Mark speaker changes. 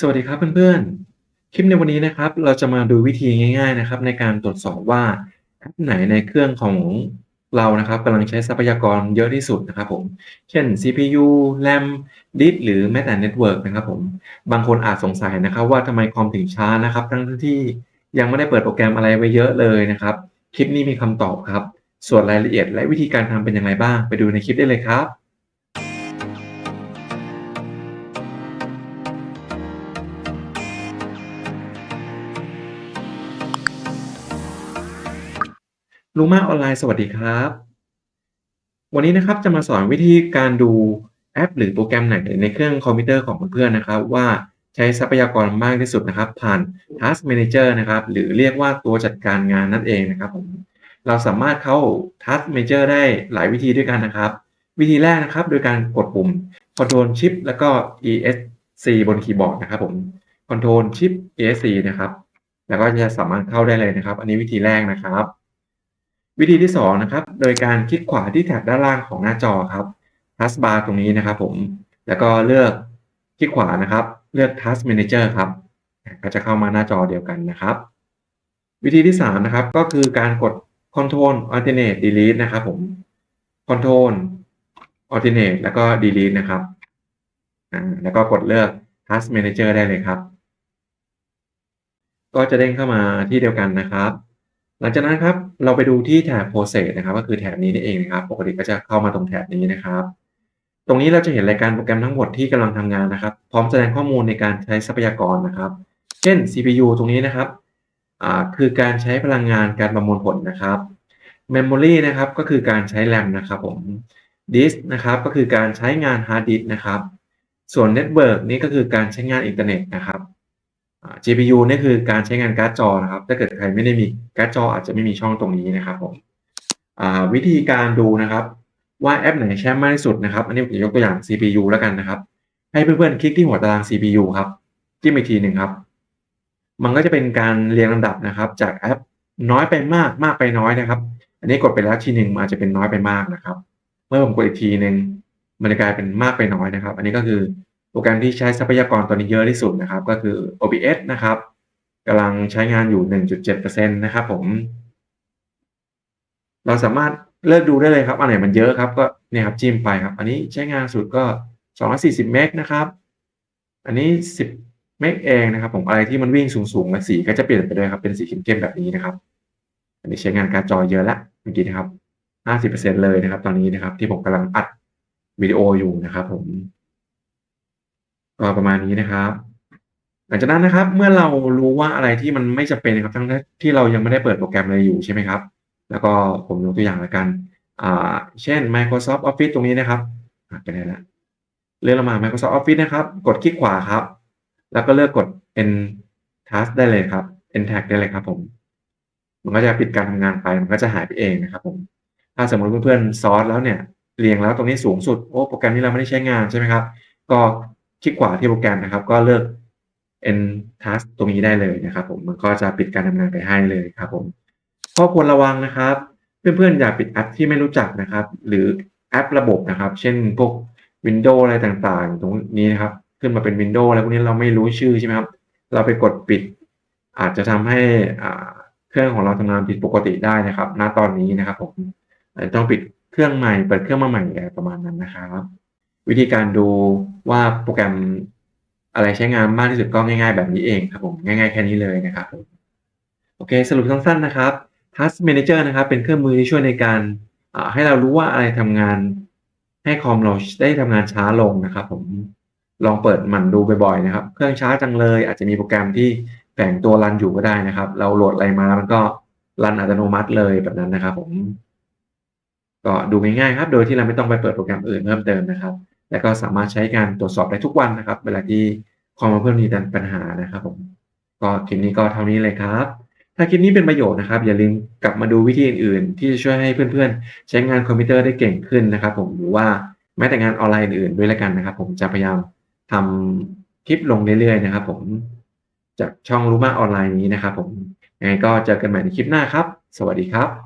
Speaker 1: สวัสดีครับเพื่อนๆ คลิปในวันนี้นะครับ เราจะมาดูวิธีง่าย ๆนะครับ ในการตรวจสอบว่าแอปไหนในเครื่องของเรานะครับกำลังใช้ทรัพยากรเยอะที่สุดนะครับผม เช่น CPU RAM Disk หรือแม้แต่ Network นะครับผม บางคนอาจสงสัยนะครับ ว่าทำไมคอมถึงช้านะครับ ทั้งที่ยังไม่ได้เปิดโปรแกรมอะไรไว้เยอะเลยนะครับ คลิปนี้มีคำตอบครับ ส่วนรายละเอียดและวิธีการทำเป็นอย่างไรบ้าง ไปดูในคลิปได้เลยครับ ลูมาออนไลน์สวัสดีครับ วันนี้นะครับจะมาสอนวิธีการดูแอป หรือโปรแกรมไหนในเครื่องคอมพิวเตอร์ของเพื่อนๆนะครับ ว่าใช้ทรัพยากรมากที่สุดนะครับ ผ่าน Task Manager นะครับ หรือเรียกว่าตัวจัดการงานนั่นเองนะครับ เราสามารถเข้า Task Manager ได้หลายวิธีด้วยกันนะครับ วิธีแรกนะครับ โดยการกดปุ่ม Control Shift แล้วก็ ESC บนคีย์บอร์ดนะครับผม Control Shift ESC นะครับ แล้วก็จะสามารถเข้าได้เลยนะครับ อันนี้วิธีแรกนะครับ วิธีที่2นะครับ โดยการคลิกขวาที่แถบด้านล่างของหน้าจอครับ Task Bar ตรงนี้นะครับผม แล้วก็เลือกคลิกขวานะครับ เลือก Task Manager ครับ ก็จะเข้ามาหน้าจอเดียวกันนะครับ วิธีที่ 3 นะครับ ก็คือการกด Control Alternate Delete นะครับผม Control Alternate แล้วก็ Delete นะครับ แล้วก็กดเลือก Task Manager ได้เลยครับ ก็จะเด้งเข้ามาที่เดียวกันนะครับ หลังจากนั้นครับเราไปดูที่แถบ Process นะครับ ก็คือแถบนี้นี่เองนะครับ ปกติก็จะเข้ามาตรงแถบนี้นะครับ ตรงนี้เราจะเห็นรายการโปรแกรมทั้งหมดที่กำลังทำงานนะครับ พร้อมแสดงข้อมูลในการใช้ทรัพยากรนะครับ เช่น CPU ตรงนี้นะครับอ่าคือการใช้พลังงานการประมวลผลนะครับ Memory นะครับก็คือการใช้ RAM นะครับผม Disk นะครับก็คือการใช้งาน Hard Disk นะครับ ส่วน Network นี่ก็คือการใช้งานอินเทอร์เน็ตนะครับ GPU นี่คือการใช้งานการ์ดจอนะครับ ถ้าเกิดใครไม่ได้มีการ์ดจออาจจะไม่มีช่องตรงนี้นะครับผมวิธีการดูนะครับ ว่าแอปไหนใช้มากที่สุดนะครับ อันนี้ผมยกตัวอย่าง CPU แล้วกันนะครับ ให้เพื่อนๆคลิกที่หัวตาราง CPU ครับจิ้มอีกทีหนึ่งครับ มันก็จะเป็นการเรียงลำดับนะครับ จากแอปน้อยไปมากมากไปน้อยนะครับ อันนี้กดไปแล้วทีหนึ่งอาจจะเป็นน้อยไปมากนะครับ เมื่อผมกดอีกทีหนึ่งมันจะกลายเป็นมากไปน้อยนะครับ อันนี้ก็คือ โปรแกรมที่ใช้ทรัพยากรตอนนี้เยอะที่สุดนะครับ ก็คือ OBS นะครับกำลังใช้งานอยู่ 1.7%นะครับผม เราสามารถเลือกดูได้เลยครับอันไหนมันเยอะครับก็เนี่ยครับจิ้มไปครับ อันนี้ใช้งานสุดก็ 240 เมกนะครับ อันนี้ 10 เมกเองนะครับ ผมอะไรที่มันวิ่งสูงๆและสีก็จะเปลี่ยนไปด้วยครับเป็นสีเข้มๆแบบนี้นะครับ อันนี้ใช้งานการจอเยอะละเมื่อกี้นะครับ 50%เลยนะครับ ตอนนี้นะครับ ที่ผมกำลังอัดวิดีโออยู่นะครับ ผม ก็ประมาณนี้นะครับ หลังจากนั้นนะครับ เมื่อเรารู้ว่าอะไรที่มันไม่จำเป็นนะครับ ทั้งที่เรายังไม่ได้เปิดโปรแกรมอะไรอยู่ใช่ไหมครับ แล้วก็ผมยกตัวอย่างละกันอ่าเช่น Microsoft Office ตรงนี้นะครับไปไหนละเลื่อนลงมา Microsoft Office นะครับ กดคลิกขวาครับ แล้วก็เลือกกด End Task ได้เลยครับ End Tag ได้เลยครับ ผม มันก็จะปิดการทำงานไป มันก็จะหายไปเองนะครับ ผม ถ้าสมมติเพื่อนๆซอสแล้วเนี่ยเรียงแล้วตรงนี้สูงสุด โอ้ โปรแกรมนี้เราไม่ได้ใช้งานใช่ไหมครับ ก็ คลิกขวาที่โปรแกรมนะครับ ก็เลือก end task ตรงนี้ได้เลยนะครับ ผมมันก็จะปิดการทำงานไปให้เลยครับ ผมข้อควรระวังนะครับ เพื่อนๆอย่าปิดแอปที่ไม่รู้จักนะครับ หรือแอประบบนะครับ เช่นพวก Windows อะไรต่างๆ ตรงนี้นะครับ ขึ้นมาเป็น Windows อะไรพวกนี้เราไม่รู้ชื่อใช่ไหมครับ เราไปกดปิด อาจจะทำให้เครื่องของเราทำงานผิดปกติได้นะครับ ณตอนนี้นะครับ ผมต้องปิดเครื่องใหม่เปิดเครื่องมาใหม่อะไรประมาณนั้นนะครับ วิธีการดูว่าโปรแกรมอะไรใช้งานมากที่สุดก็ง่าย ๆ แบบนี้เองครับผมง่าย ๆ แค่นี้เลยนะครับโอเคสรุปสั้นๆนะครับ Task Manager นะครับ เป็นเครื่องมือที่ช่วยในการให้เรารู้ว่าอะไรทำงานให้คอมเราได้ทำงานช้าลงนะครับ ผมลองเปิดมันดูบ่อยๆนะครับ เครื่องช้าจังเลย อาจจะมีโปรแกรมที่แฝงตัวรันอยู่ก็ได้นะครับ เราโหลดอะไรมามันก็รันอัตโนมัติเลยแบบนั้นนะครับ ผม ก็ดูง่ายๆครับ โดยที่เราไม่ต้องไปเปิดโปรแกรมอื่นเพิ่มเติมนะครับ และก็สามารถใช้การตรวจสอบได้ทุกวันนะครับ เวลาที่คอมเพื่อนมีปัญหานะครับผมก็คลิปนี้ก็เท่านี้เลยครับ ถ้าคลิปนี้เป็นประโยชน์นะครับ อย่าลืมกลับมาดูวิธีอื่นๆ ที่จะช่วยให้เพื่อนๆ ใช้งานคอมพิวเตอร์ได้เก่งขึ้นนะครับ ผมหรือว่าแม้แต่งานออนไลน์อื่นๆด้วยแล้วกันนะครับ ผมจะพยายามทำคลิปลงเรื่อยๆนะครับ ผมจากช่องรู้มากออนไลน์นี้นะครับ ผมยังไงก็เจอกันใหม่ในคลิปหน้าครับ สวัสดีครับ